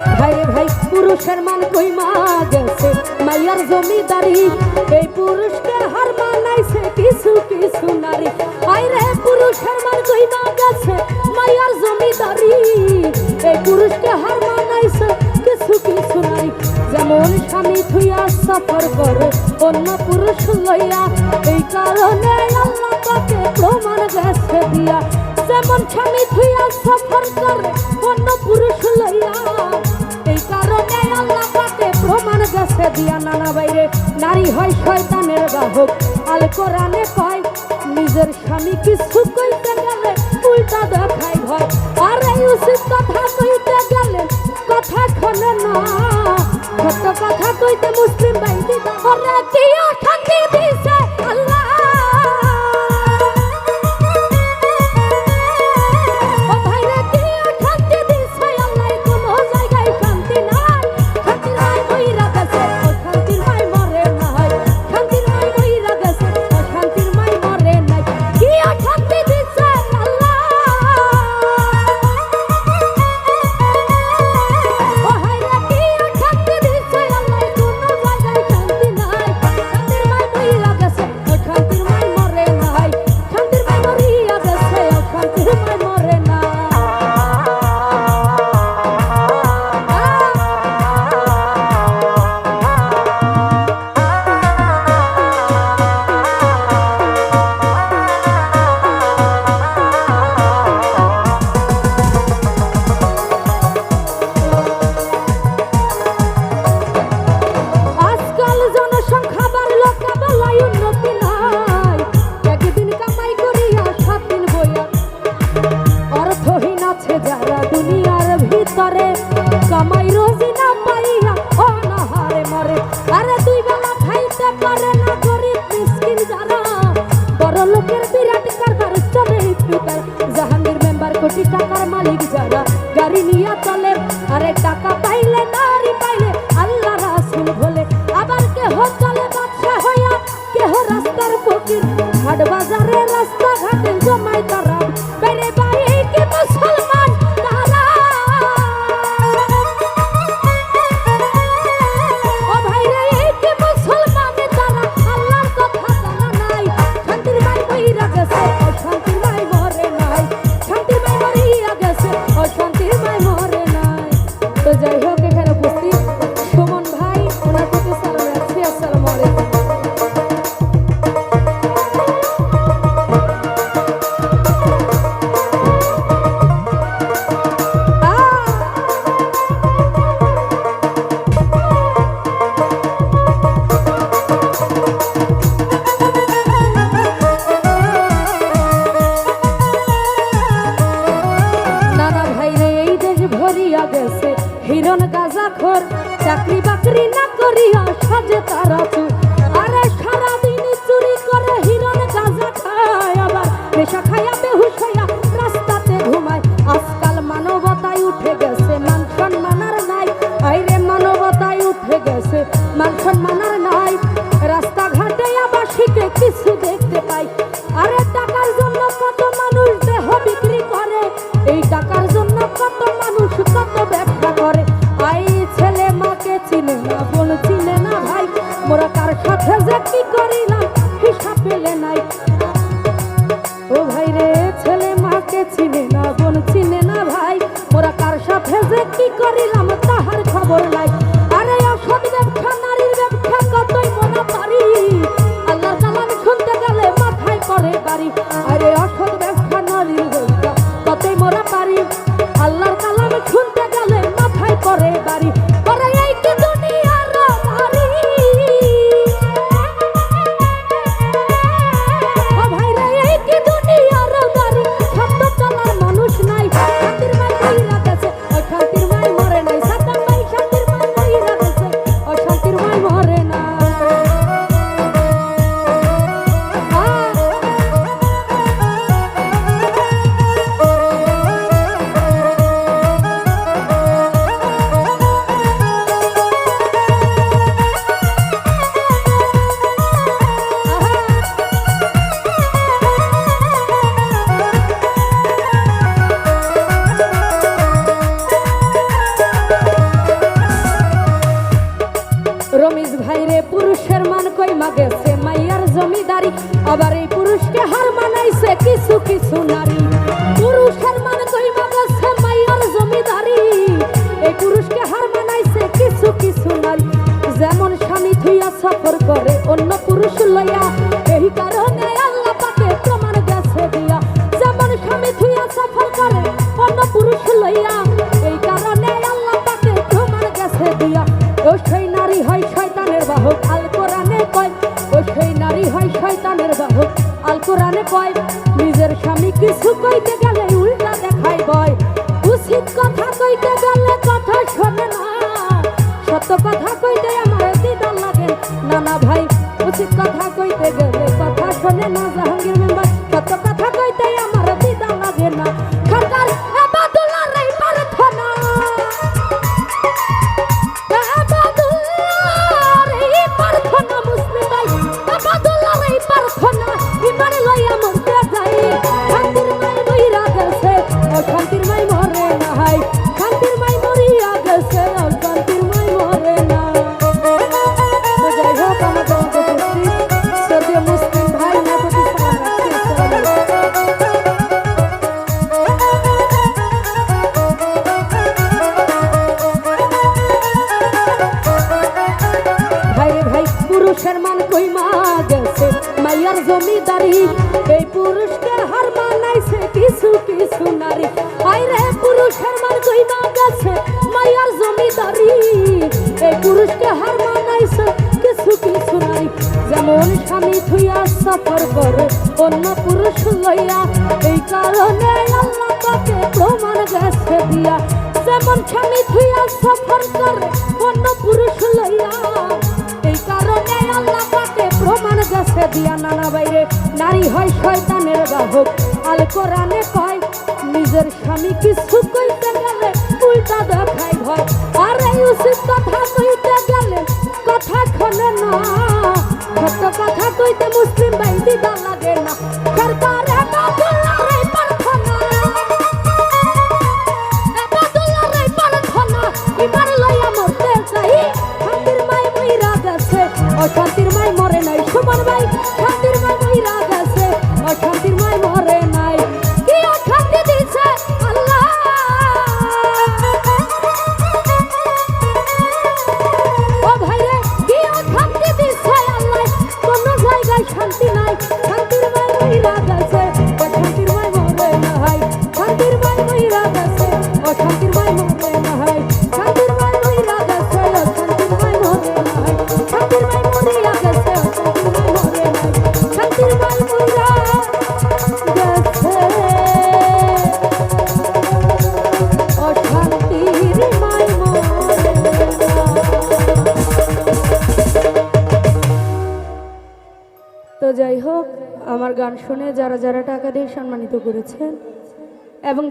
ভাই ভাই, পুরুষের মান কই মা গেছে? মাইয়ার জমিদারি, এই পুরুষকে হার মানাইছে কিছু কিছু নারী। আইরে পুরুষের মান কই মা গেছে? মাইয়ার জমিদারি, এই পুরুষকে হার মানাইছে কিছু কিছু নারী। যেমন স্বামী থুইয়া সফর করে, অন্য পুরুষ লইয়া, এই কারণে আল্লাহ তাকে প্রমাণ গেছে দিয়া। যেমন স্বামী থুইয়া সফর করে, অন্য পুরুষ লইয়া নারী হয় শয়তানের বাহক। আল কোরআনে কয়, নিজের স্বামী কিছু কইতে গেলে উল্টা দেখায় ভয়। আর এই উচিত কথা কইতে গেলে কথা খোলে না। কত কথা কইতে মুসলিম ভাই দিদা কি ওঠা দিদি বড় লোকের বিরাট কারবার চরিত্র তার জাহাঙ্গীর মেম্বার কোটি টাকার মালিক যারা, গাড়ি নিয়ে চলে, আরে টাকা পাইলে, নারী পাইলে আল্লাহ রাসুল বলে আবার কেহ চলে বাদশা রাস্তাঘাটে জমাই তারা চাকরি বাকরি না করিয়া সাজে তারা চুপ করিলাম তাহার খবর নাই। দেখা মাইয়ার জমিদারি। আবার এই পুরুষকে হার মানাইছে কিছু কিছু নারী। পুরুষের মান কইমা গেছে মাইয়ার জমিদারি। এই পুরুষকে হার মানাইছে কিছু কিছু নারী। যেমন স্বামী থুইয়া সফর করে, অন্য পুরুষ লইয়া হয় শয়তানের বাহক আল কোরআনে কয়, নিজের স্বামী কিছু কইতে গেলে উল্টা দেখাই বয় উচিত কথা কইতে গেলে কথা শোনে না। সত্য কথা মাইয়ার জমিদারি, এই পুরুষকে হার মানাইছে কিছু কিছু নারী। আই রে পুরুষের মান কই মা গেছে মাইয়ার জমিদারি। এই পুরুষকে হার মানাইছে কিছু কিছু নারী। যেমন স্বামী থুইয়া সফর করে, অন্য পুরুষ লইয়া। এই কারণে আল্লাহ পাকে প্রমাণ গেছে দিয়া। যেমন স্বামী থুইয়া সফর দিয়া নানা বাইরে, নারী হয় শয়তানের বাহক। আল কোরআনে কয়, নিজের স্বামী কিছু কইতে গেলে উল্টা দেখায় ভয়। আর এই উচিত কথা কইতে গেলে কথা খনে না। সত্য কথা কইতে মুসলিম বাইদি দা লাগে না। সরকার গান শুনে যারা যারা টাকা দিয়ে সম্মানিত করেছেন এবং